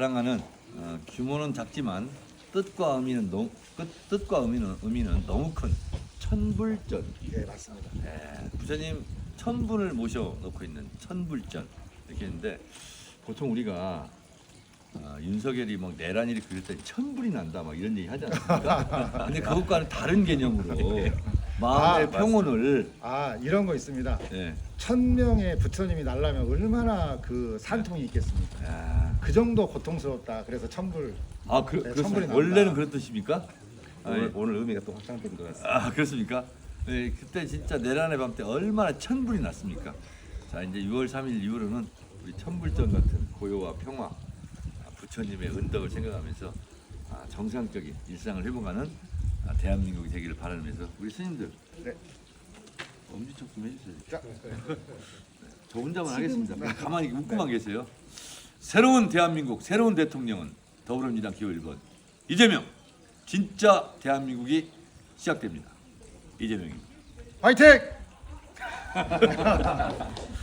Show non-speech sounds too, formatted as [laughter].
사랑하는 어, 규모는 작지만 뜻과 의미는 너무 뜻- 뜻과 의미는 의미는 너무 큰 천불전. 예, 맞습니다. 예, 부처님 천분을 모셔 놓고 있는 천불전 이렇게 했는데 보통 우리가 어, 윤석열이 뭐 내란 일이 그럴 때 천불이 난다 막 이런 얘기 하지 않습니까? [laughs] 근데 그것과는 다른 개념으로 마음의 아, 평온을 아, 이런 거 있습니다. 예, 천 명의 부처님이 날라면 얼마나 그 산통이 있겠습니까? 야, 그 정도 고통스럽다. 그래서 천불. 아 그, 네, 그렇습니까? 난다. 원래는 그런 뜻입니까? 아, 예. 오늘, 오늘 의미가 또 확장된 것 같습니다. 아 그렇습니까? 네, 그때 진짜 내란의 밤 때 얼마나 천불이 났습니까? 자 이제 6월 3일 이후로는 우리 천불전 같은 고요와 평화, 아, 부처님의 은덕을 생각하면서 아, 정상적인 일상을 회복하는 아, 대한민국이 되기를 바라면서 우리 스님들 네. 엄지척 좀 해주세요. 자, 저 혼자만 하겠습니다. 가만히 웃고만 계세요. 새로운 대한민국, 새로운 대통령은 더불어민주당 기호 1번 이재명. 진짜 대한민국이 시작됩니다. 이재명입니다. 화이팅! [laughs]